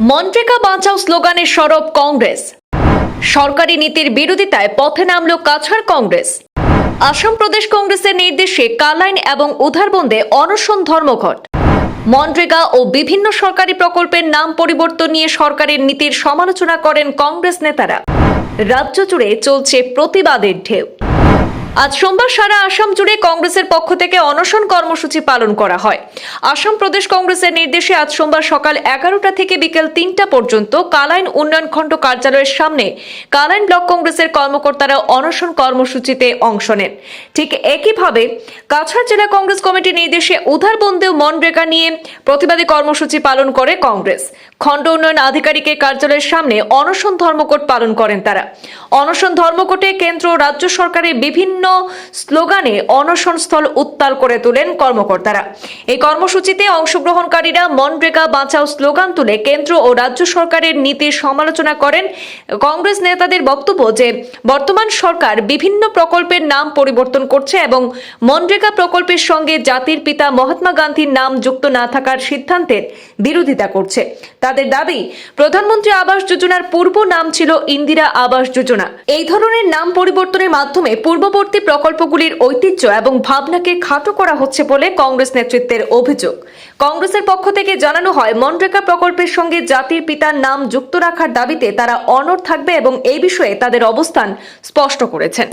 মন্ত্রিকা বাঁচাও স্লোগানে সরব কংগ্রেস। সরকারি নীতির বিরোধিতায় পথে নামল কাছাড় কংগ্রেস। আসাম প্রদেশ কংগ্রেসের নির্দেশে কালাইন এবং উধারবন্দে অনশন ধর্মঘট। মনরেগা ও বিভিন্ন সরকারি প্রকল্পের নাম পরিবর্তন নিয়ে সরকারের নীতির সমালোচনা করেন কংগ্রেস নেতারা। রাজ্য জুড়ে চলছে প্রতিবাদের ঢেউ। আজ সোমবার সারা আসাম জুড়ে কংগ্রেসের পক্ষ থেকে অনশন কর্মসূচি পালন করা হয়। আসাম প্রদেশ কংগ্রেসের নির্দেশে আজ সোমবার সকাল এগারোটা থেকে বিকেল তিনটা পর্যন্ত কালাইন উন্নয়ন খণ্ড কার্যালয়ের সামনে কালাইন ব্লক কংগ্রেসের কর্মকর্তারা অনশন কর্মসূচিতে অংশ নেন। ঠিক একইভাবে কাছাড় জেলা কংগ্রেস কমিটির নির্দেশে উধারবন্দেও মনরেগা নিয়ে প্রতিবাদী কর্মসূচি পালন করে কংগ্রেস। খণ্ড উন্নয়ন আধিকারিকের কার্যালয়ের সামনে অনশন ধর্মঘট পালন করেন তারা। অনশন ধর্মঘটে কেন্দ্র রাজ্য সরকারের বিভিন্ন স্লোগানে অনশন স্থল উত্তাল করে তোলেন কর্মকর্তারা। এই কর্মসূচিতে অংশগ্রহণকারীরা মনরেগা বাঁচাও স্লোগান তুলে কেন্দ্র ও রাজ্য সরকারের নীতির সমালোচনা করেন। কংগ্রেস নেতাদের বক্তব্য যে, বর্তমান সরকার বিভিন্ন প্রকল্পের নাম পরিবর্তন করছে এবং মনরেগা প্রকল্পের সঙ্গে জাতির পিতা মহাত্মা গান্ধীর নাম যুক্ত না থাকার সিদ্ধান্তের বিরোধিতা করছে। তাদের দাবি, প্রধানমন্ত্রী আবাস যোজনার পূর্ব নাম ছিল ইন্দিরা আবাস যোজনা। এই ধরনের নাম পরিবর্তনের মাধ্যমে পূর্ববর্তী প্রকল্পগুলির ঐতিহ্য এবং ভাবনাকে খাটো করা হচ্ছে বলে কংগ্রেস নেতৃত্বের অভিযোগ। কংগ্রেসের পক্ষ থেকে জানানো হয়, মনরেগা প্রকল্পের সঙ্গে জাতির পিতার নাম যুক্ত রাখার দাবিতে তারা অনড় থাকবে এবং এই বিষয়ে তাদের অবস্থান স্পষ্ট করেছেন।